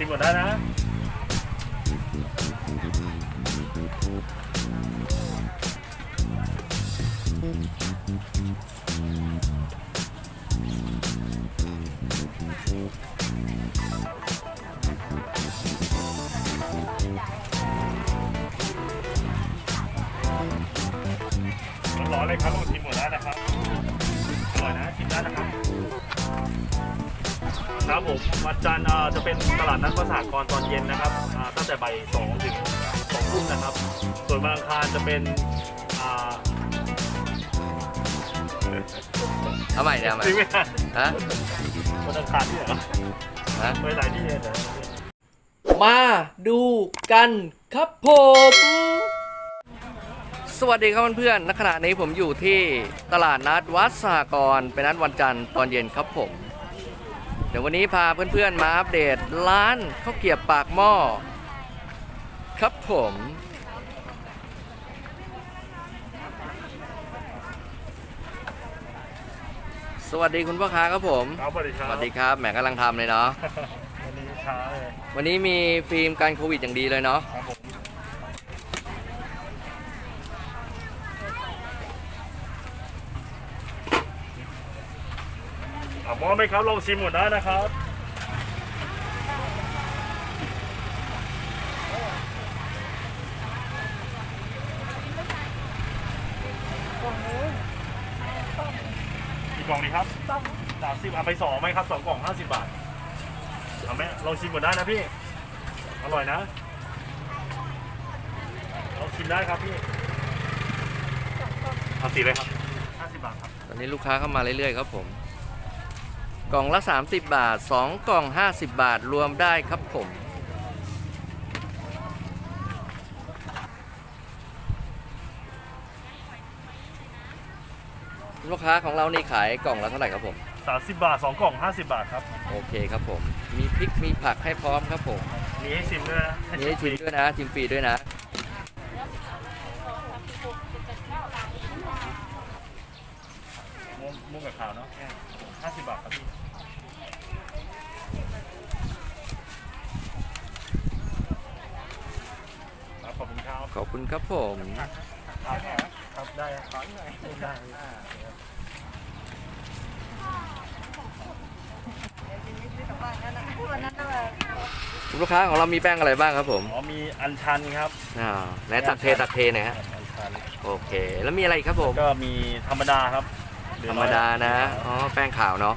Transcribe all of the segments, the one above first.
ชิมก่อนได้นะร้อนเลยครับลงชิมหมดได้วนะครับอร่อยนะชิมได้นะครับ ครับผมวันจันทร์อ่าจะเป็นตลาดนัดภาษากรตอนเย็นนะครับอ่าตั้งแต่บ่ายสองถึงสองทุ่มนะครับ ส่วนวันอังคารจะเป็นอ่าเอาใหม่เดี๋ยวเอาใหม่จริงไหมฮะฮะวันอังคารที่ไหนเหรอฮะไปไหนที่เนี่ยเดี๋ยวมาดูกันครับผม สวัสดีครับเพื่อนๆณขณะนี้ผมอยู่ที่ตลาดนัดวัดสหกรณ์เป็นนัดวันจันทร์ตอนเย็นครับผม เดี๋ยววันนี้พาเพื่อนๆมาอัปเดตร้านข้าวเกรียบปากหม้อครับผม สวัสดีคุณพ่อค้าครับผม ครับสวัสดีคสรับวัสดีครับแหมกำลังทำเลยเนาะ วันนี้ช้าเลยวันนี้มีฟิล์มการโควิดอย่างดีเลยเนาะ ครับผม มองไหมครับลองชิมหมดได้นะครับกี่กล่องดีครับสามสิบเอาไปสองไหมครับสองกล่องห้าสิบบาทเอาไหมลองชิมก่อนได้นะพี่ อร่อยนะลองชิมได้ครับพี่เอาสีเลยครับห้าสิบบาทครับ ตอนนี้ลูกค้าเข้ามาเรื่อยๆครับผม กล่องละ 30 บาท 2 กล่อง 50 บาทรวมได้ครับผม ลูกค้าของเรานี่ขายกล่องละเท่าไหร่ครับผมสามสิบบาทสองกล่องห้าสิบบาทครับ โอเคครับผม มีพริกมีผักให้พร้อมครับผม มีให้ชิมด้วยนะมีให้ชิมด้วยนะชิมฟรีด้วยนะม่วงม่วงกับขาวเนาะห้าสิบบาทครับพี่ครับ ขอบคุณครับขอบคุณครับผมครับได้ครับขอหน่อยได้ครับลูกค้าของเรามีแป้งอะไรบ้างครับผมอ๋อมีอัญชันครับอ่าไหนตักเทตักเทหน่อยฮะอัญชันโอเค แล้วมีอะไรอีกครับผม ก็มีธรรมดาครับธรรมดานะ อ๋อ แป้งขาวเนาะ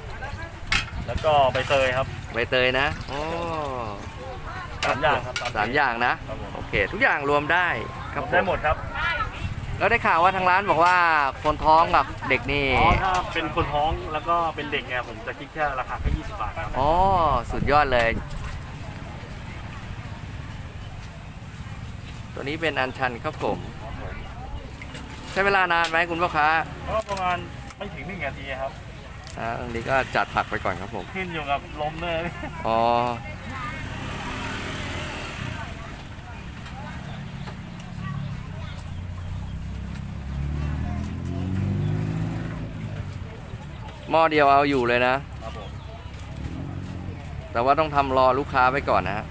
แล้วก็ใบเตยครับ ใบเตยนะ อ๋อ สามอย่างครับสามอย่างนะ ครับผม โอเค ทุกอย่างรวมได้ครับได้ผหมดครับแล้วได้ข่าวว่าทางร้านบอกว่าคนท้องกับเด็กนี่อ๋อถ้าเป็นคนท้องแล้วก็เป็นเด็กไงผมจะคิดแค่ราคาแค่20 บาทครับอ๋อสุดยอดเลย ตัวนี้เป็นอันชันครับผมครับผม ใช้เวลานานไหมคุณพ่อค้าก็ประมาณไม่ถึงหนึ่งนาทีครับอ่าอันนี้ก็จัดผักไปก่อนครับผม ขึ้นอยู่กับลมเลยอ๋อ หม้อเดียวเอาอยู่เลยนะ ครับผม แต่ว่าต้องทำรอลูกค้าไปก่อนนะฮะ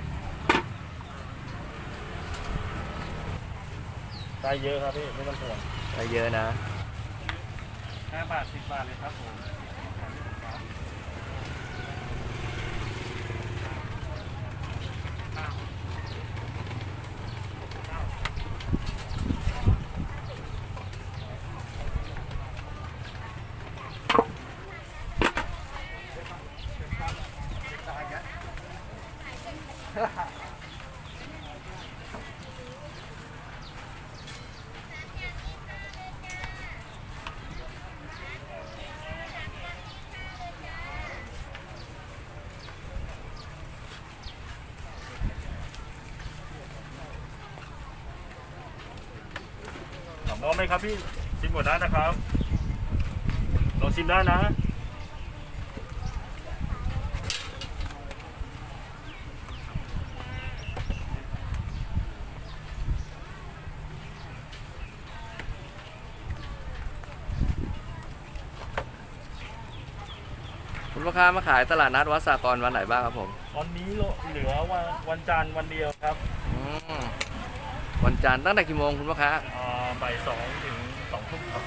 ได้เยอะครับพี่ ไม่ต้องห่วงได้เยอะนะ ห้าบาทสิบบาทเลยครับผม ถามว่าไหมครับพี่ชิมหมดได้นะครับลองชิมได้นะรคุณพ่อค้ามาขายตลาดนัดวัดสากรวันไหนบ้างครับผมวันนี้เหลือวันวันจันทร์วันเดียวครับ อืมวันจันทร์ตั้งแต่กี่โมงคุณพ่อค้าอ่าบ่ายสองถึงสองทุ่มครับ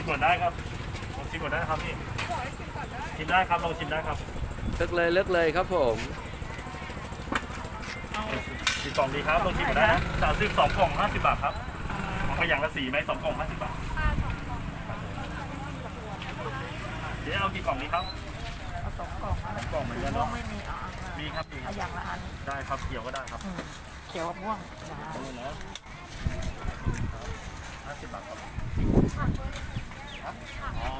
ชิมก่อนได้ครับลองชิมก่อนได้ครับพี่ชิมได้ครับลองชิมได้ครับเลิกเลยเลิกเลยครับผมสีกล่องดีครับลองชิมก่อนได้นะสามสิบสองกล่องห้าสิบบาทครับเอาไปอย่างละสี่ไหมสองกล่องห้าสิบบาทเดี๋ยวเอากี่กล่องดีครับเอาสองกล่องนะกล่องเหมือนกันม่วเนาะงไม่มีเอาอันละมีครับมีคเอารับอย่างละอันได้ครับเขียวก็ได้ครับอืมเขียวกับม่วงนะเอาเลยนะห้าสิบบาทครับ อ๋อ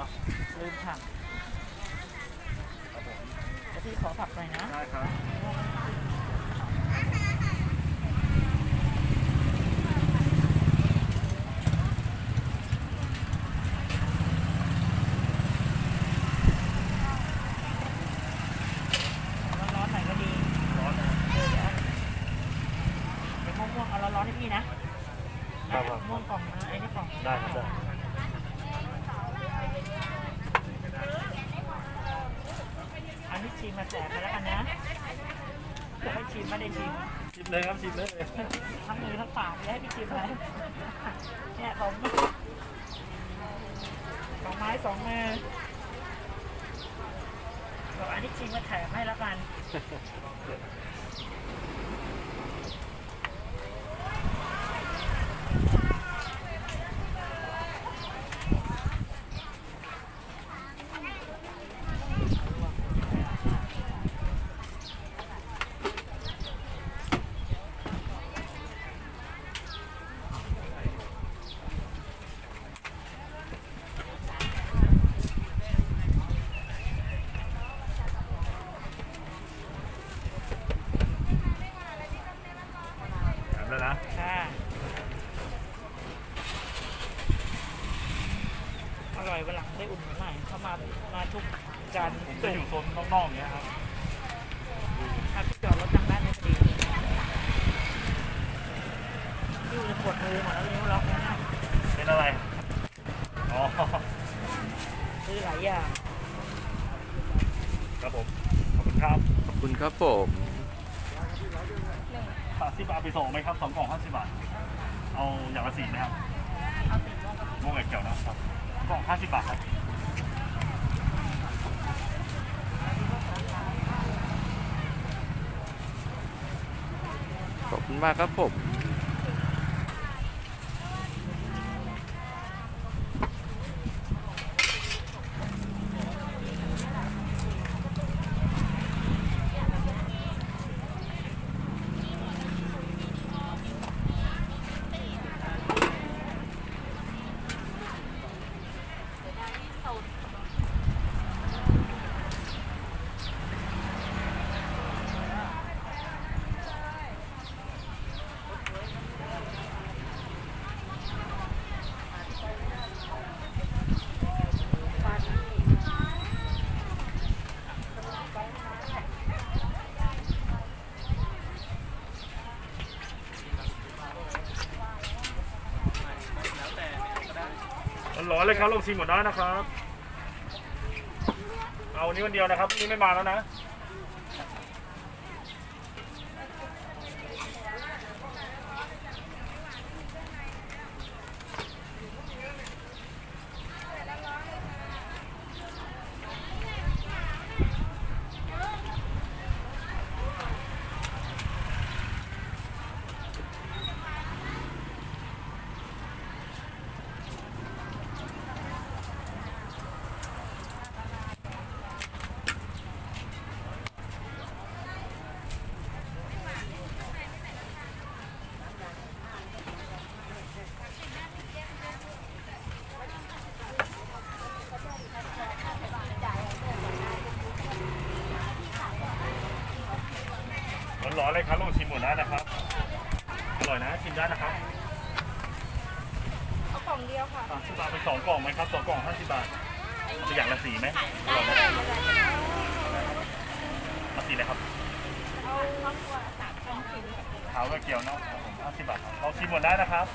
ลืมผักครับผมเดี๋ยวพี่ขอผักหน่อยนะ ได้ครับร้อนๆหน่อยก็ดีร้อนนะเออเดี๋ยวเดี๋ยวม่วงๆเอาร้อนๆให้พี่นะครับครับม่วงกล่องนะไอ้นี่กล่อง ได้ครับได้ อันนี้ชิมมาแจกไปแล้วกันนะจะให้ชิม ได้ชิมชิมเลยครับชิมเลยทั้งมือทั้งปากจะให้พี่ชิมอะไรเนี่ยสองสองไม้สองมือบอกอันนี้ชิมมาแถมให้แล้วกัน แถมแล้วนะ ค่ะอร่อยวันหลังได้อุ่นนใหม่เข้ามามาทุกจาน ผม สุ จะ ก อยู่โซนนอกๆอย่างเงี้ยครับ ถ้าพี่จอดรถทางด้านนี้พอดีอยู่ในปวดมือหมดแล้วนิ้วล็อกแล้วนะ เป็น อะไร อ๋อซื้อหลายอย่าง ครับผม ขอบคุณครับขอบคุณครับผมห้าสิบบาทไปส่งไหมครับสองกล่องห้าสิบบาท เอาอย่างละสี่นะครับม่วงกับเขียวนะครับกล่องห้าสิบบาทครับขอบคุณมากครับผม ร้อนเลยครับลงชิมหมดได้นะครับ เอาอันนี้วันเดียวนะครับนี่ไม่มาแล้วนะ ร้อนๆเลยครับลองชิมหมดได้นะครับ อร่อยนะชิมได้นะครับเอากล่องเดียวค่ะสามสิบบาทเป็นสองกล่องไหมครับสองกล่องห้าสิบบาทเอาอย่างละสีไหมอร่อยไหมเอาสีอะไรครับเอาครอบครัวสามกล่องสิบขาวกับเกี๊ยวเนาะห้าสิบบาทครับเราชิมหมดได้นะครับ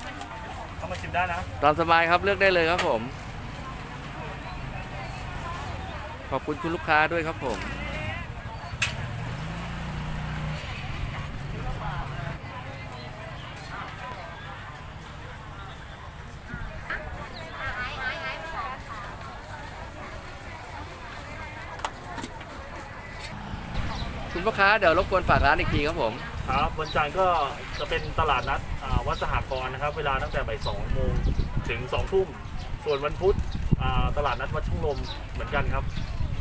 เข้ามาชิมได้นะ ตามสบายครับเลือกได้เลยครับผม ขอบคุณคุณลูกค้าด้วยครับผม พ่อค้าเดี๋ยวรบกวนฝากร้านอีกทีครับผม ครับวันจันทร์ก็จะเป็นตลาดนัดอ่าวัดสหกรณ์นะครับ เวลาตั้งแต่บ่ายสองโมงถึงสองทุ่มส่วนวันพุธอ่าตลาดนัดวัดช่องลมเหมือนกันครับ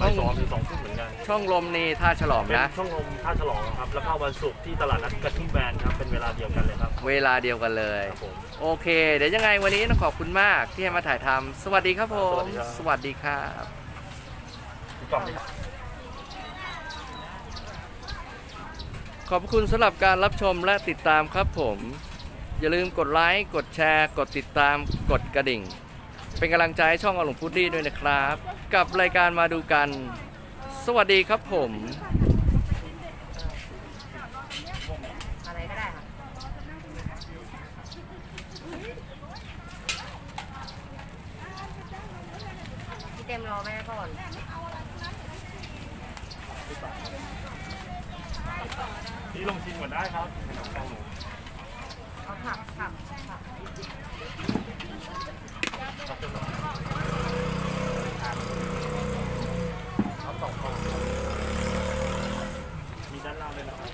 บ่ายสองถึงสองทุ่มเหมือนกัน ช่องลมนี่ท่าฉลอมเป็นนะ ช่องลมท่าฉลองครับ แล้วก็วันศุกร์ที่ตลาดนัดกระทุ่มแบนครับ เป็นเวลาเดียวกันเลยครับเวลาเดียวกันเลย ครับผม โอเค เดี๋ยวยังไงวันนี้ต้องขอบคุณมากที่ให้มาถ่ายทำสวัสดีครับผมสสวัวัสสดีดีคครัรับ ขอบคุณสำหรับการรับชมและติดตามครับผม อย่าลืมกดไลค์ กดแชร์ กดติดตาม กดกระดิ่ง เป็นกำลังใจให้ช่องอลงพุดดี้ด้วยนะครับ กับรายการมาดูกัน สวัสดีครับผมอะไรก็ได้ค่ะพี่เต็มรอแม่ก่อน นี่ลงชิมก่อนได้ครับเอาผักผักผักครับสองกล่องมีด้านล่างด้วยนะครับ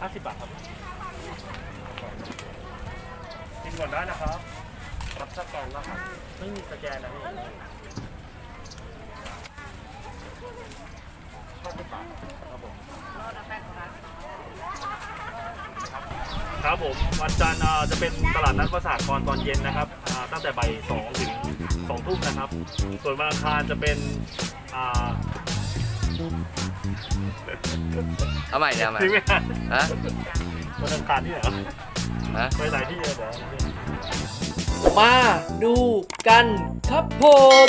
ห้าสิบบาทครับชิมก่อนได้นะครับ รับสแกนแล้วครับไม่มีสแกนนะพี่ห้าสิบบาทครับผม รอดแล้วแป้งของร้าน ครับผมวันจันทร์อ่าจะเป็นตลาดนัดประสาทกรตอนเย็นนะครับอ่าตั้งแต่บ่ายสองถึงสองทุ่มนะครับ ส่วนวันอังคารจะเป็นอ่าเอาใหม่เนี่ยเอาใหม่ถึงไหมฮะฮะวันอังคารที่ไหนวะฮะ ไปหลายที่เลยเดี๋ยวมาดูกันครับผม